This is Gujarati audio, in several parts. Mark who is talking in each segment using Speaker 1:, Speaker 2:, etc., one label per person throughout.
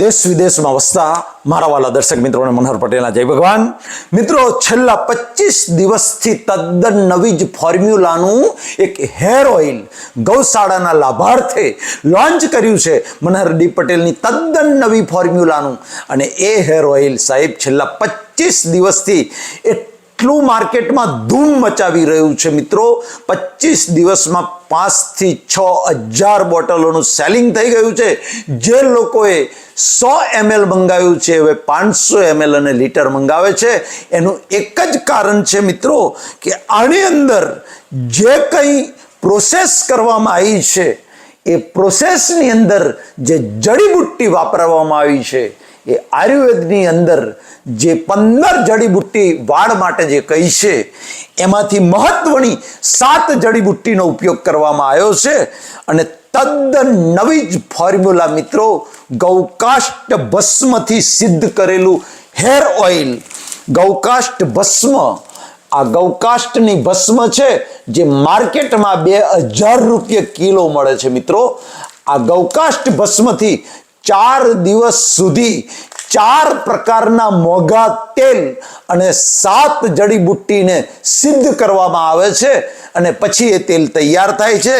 Speaker 1: દેશ વિદેશમાં વસતા મારા વાલા દર્શક મિત્રોને મનોહર પટેલના જય ભગવાન. મિત્રો, છેલ્લા પચીસ દિવસથી તદ્દન નવી જ ફોર્મ્યુલાનું એક હેર ઓઇલ ગૌશાળાના લાભાર્થે લોન્ચ કર્યું છે મનોહર ડી પટેલની તદ્દન નવી ફોર્મ્યુલાનું. અને એ હેર ઓઇલ સાહેબ, છેલ્લા પચીસ દિવસથી એટલું માર્કેટમાં ધૂમ મચાવી રહ્યું છે મિત્રો? પચીસ દિવસમાં પાંચથી છ હજાર બોટલોનું સેલિંગ થઈ ગયું છે. જે લોકોએ સો એમએલ મંગાવ્યું છે, હવે પાંચસો એમએલ અને લીટર મંગાવે છે. એનું એક જ કારણ છે મિત્રો, કે આની અંદર જે કંઈ પ્રોસેસ કરવામાં આવી છે, એ પ્રોસેસની અંદર જે જડીબુટ્ટી વાપરવામાં આવી છે એ આયુર્વેદની અંદર જે પંદર જડીબુટ્ટી વાળ માટે જે કહી છે, એમાંથી મહત્વની સાત જડીબુટ્ટીનો ઉપયોગ કરવામાં આવ્યો છે. અને તદ્દન નવી જ ફોર્મ્યુલા મિત્રો, ગૌકાષ્ટ ભસ્મથી સિદ્ધ કરેલું હેર ઓઇલ. ગૌકાષ્ટ ભસ્મ. આ ગૌકાષ્ટની ભસ્મ છે, જે માર્કેટમાં બે હજાર રૂપિયા કિલો મળે છે મિત્રો. આ ગૌકાષ્ટ ભસ્મથી ચાર દિવસ સુધી ચાર પ્રકારના મોંઘા તેલ અને સાત જડીબુટ્ટીને સિદ્ધ કરવામાં આવે છે અને પછી એ તેલ તૈયાર થાય છે.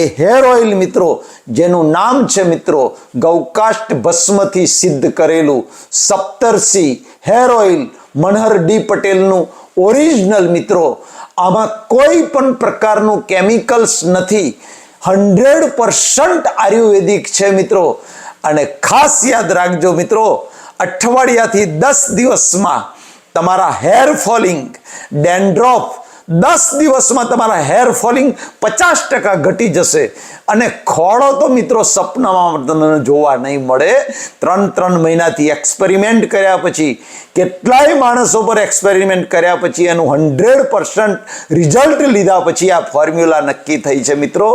Speaker 1: એ હેર ઓઇલ મિત્રો, જેનું નામ છે મિત્રો ગૌકાષ્ટ ભસ્મથી સિદ્ધ કરેલું Saptarshi hair oil Manhar D પટેલનું ઓરિજિનલ મિત્રો. આમાં કોઈ પણ પ્રકારનું કેમિકલ્સ નથી. હંડ્રેડ પર્સન્ટ આયુર્વેદિક છે મિત્રો. અને ખાસ યાદ રાખજો મિત્રો અઠવાડિયાથી દસ દિવસમાં તમારા હેર ફોલિંગ ડેન્ડ્રોફ દસ દિવસમાં તમારા હેર ફોલિંગ પચાસ ટકા ઘટી જશે. અને ખોળો તો મિત્રો સપનામાં તમને જોવા નહીં મળે. ત્રણ ત્રણ મહિનાથી એક્સપેરિમેન્ટ કર્યા પછી, કેટલાય માણસો પર એક્સપેરિમેન્ટ કર્યા પછી, એનું હંડ્રેડ પર્સન્ટ રિઝલ્ટ લીધા પછી આ ફોર્મ્યુલા નક્કી થઈ છે મિત્રો.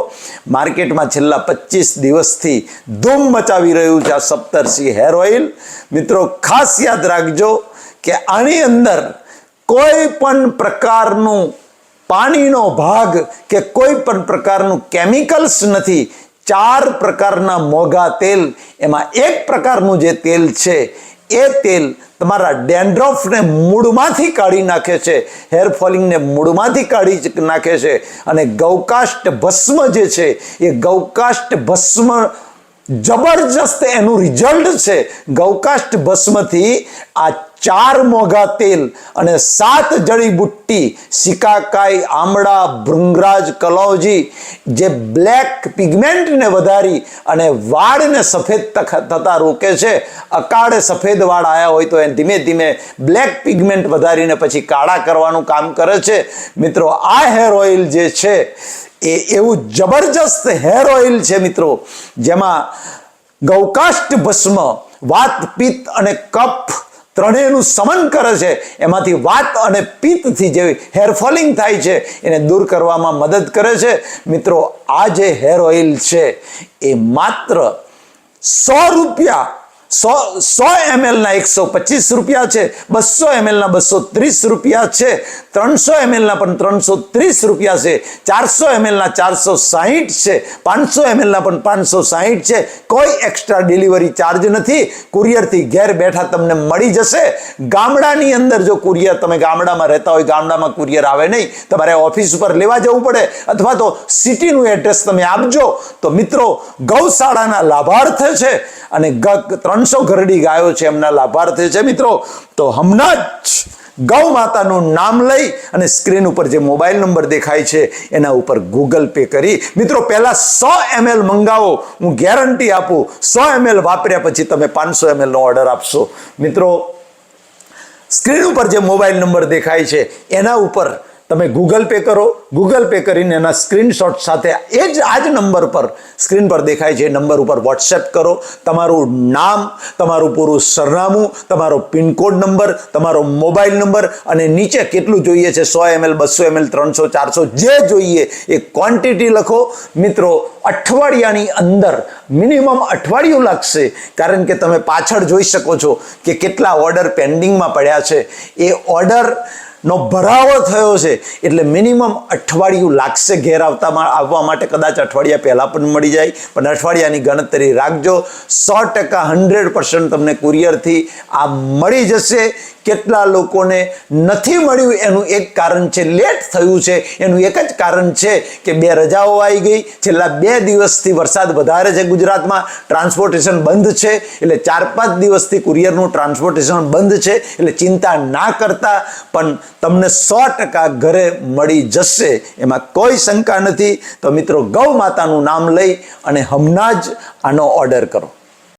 Speaker 1: માર્કેટમાં છેલ્લા પચીસ દિવસથી ધૂમ મચાવી રહ્યું છે આ સપ્તર્ષિ હેર ઓઇલ મિત્રો, ખાસ યાદ રાખજો કે આની અંદર કોઈ પણ પ્રકારનું પાણીનો ભાગ કે કોઈ પણ પ્રકારનું કેમિકલ્સ નથી. ચાર પ્રકારના મોગા તેલ, એમાં એક પ્રકારનું જે તેલ છે, એ તેલ તમારા ડેન્ડ્રોફને મૂળમાંથી કાઢી નાખે છે. હેર ફોલિંગને મૂળમાંથી કાઢી નાખે છે. અને ગૌકાષ્ટ ભસ્મ જે છે, એ ગૌકાષ્ટ ભસ્મ જબરજસ્ત એનું રિઝલ્ટ છે. ગૌકાષ્ટ ભસ્મથી આ ચાર મોઘા તેલ અને સાત જડીબુટ્ટી સિકાકાઈ આમળા, ભૃંગરાજ કલૌજી જે બ્લેક પિગમેન્ટને વધારી અને વાળને સફેદ થતા રોકે છે. અકાળે સફેદ વાળ આવ્યા હોય તો એ ધીમે ધીમે બ્લેક પિગમેન્ટ વધારીને પછી કાળા કરવાનું કામ કરે છે. મિત્રો, આ હેર ઓઇલ જે છે, એ એવું જબરજસ્ત હેર ઓઇલ છે મિત્રો, જેમાં ગૌકાષ્ટ ભસ્મ વાત પિત્ત અને કફ ત્રણેયનું સમન કરે છે. એમાંથી વાત અને પિત્તથી જે હેર ફોલિંગ થાય છે, એને દૂર કરવામાં મદદ કરે છે. મિત્રો, આ જે હેર ઓઇલ છે, એ માત્ર સો રૂપિયા સો સો એમએલના એકસો પચીસ રૂપિયા છે, બસો એમએલના બસો ત્રીસ રૂપિયા છે, ત્રણસો એમએલના પણ ત્રણસો ત્રીસ રૂપિયા છે, ચારસો એમએલના ચારસો સાહીઠ છે, પાંચસો એમએલના પણ પાંચસો સાહીઠ છે, કોઈ એક્સ્ટ્રા ડિલિવરી ચાર્જ નથી, કુરિયરથી ઘેર બેઠા તમને મળી જશે. ગામડાની અંદર જો કુરિયર તમે ગામડામાં રહેતા હોય, ગામડામાં કુરિયર આવે નહીં, તમારે ઓફિસ ઉપર લેવા જવું પડે, અથવા તો સિટીનું એડ્રેસ તમે આપજો, તો મિત્રો ગૌશાળાના લાભાર્થ છે, અને ત્રણસો ઘરડી ગાયો છે એમના લાભાર્થે છે મિત્રો. તો હમણાં જ ગૌ માતાનું નામ લઈ અને સ્ક્રીન ઉપર જે મોબાઈલ નંબર દેખાય છે એના ઉપર ગૂગલ પે કરી. મિત્રો, પહેલાં સો એમએલ મંગાવો, હું ગેરંટી આપું, સો એમએલ વાપર્યા પછી તમે પાંચસો એમએલનો ઓર્ડર આપશો. મિત્રો, સ્ક્રીન ઉપર જે મોબાઈલ નંબર દેખાય છે એના ઉપર તમે ગૂગલ પે કરો. ગૂગલ પે કરીને એના સ્ક્રીનશોટ સાથે એ જ આ જ નંબર પર સ્ક્રીન પર દેખાય છે. એ નંબર ઉપર વોટ્સએપ કરો. તમારું નામ, તમારું પૂરું સરનામું, તમારો પિનકોડ નંબર તમારો મોબાઈલ નંબર અને નીચે કેટલું જોઈએ છે? સો એમએલ બસો એમએલ ત્રણસો, ચારસો, જે જોઈએ એ ક્વોન્ટિટી લખો. મિત્રો, અઠવાડિયાની અંદર મિનિમમ અઠવાડિયું લાગશે. કારણ કે તમે પાછળ જોઈ શકો છો કે કેટલા ઓર્ડર પેન્ડિંગમાં પડ્યા છે. એ ઓર્ડર નો ભરાવો થયો છે. એટલે મિનિમમ અઠવાડિયું લાગશે ઘેર આવતા આવવા માટે. કદાચ અઠવાડિયા પહેલાં પણ મળી જાય. પણ અઠવાડિયાની ગણતરી રાખજો. સો ટકા હંડ્રેડ પર્સન્ટ તમને કુરિયરથી આ મળી જશે. કેટલા લોકોને નથી મળ્યું એનું એક કારણ છે, લેટ થયું છે, એનું એક જ કારણ છે કે બે રજાઓ આવી ગઈ. છેલ્લા બે દિવસથી વરસાદ વધારે છે ગુજરાતમાં. ટ્રાન્સપોર્ટેશન બંધ છે, એટલે ચાર પાંચ દિવસથી કુરિયરનું ટ્રાન્સપોર્ટેશન બંધ છે, એટલે ચિંતા ના કરતા, પણ તમને સો ટકા ઘરે મળી જશે, એમાં કોઈ શંકા નથી. તો મિત્રો, ગૌ માતાનું નામ લઈ અને હમણાં જ આનો ઓર્ડર કરો.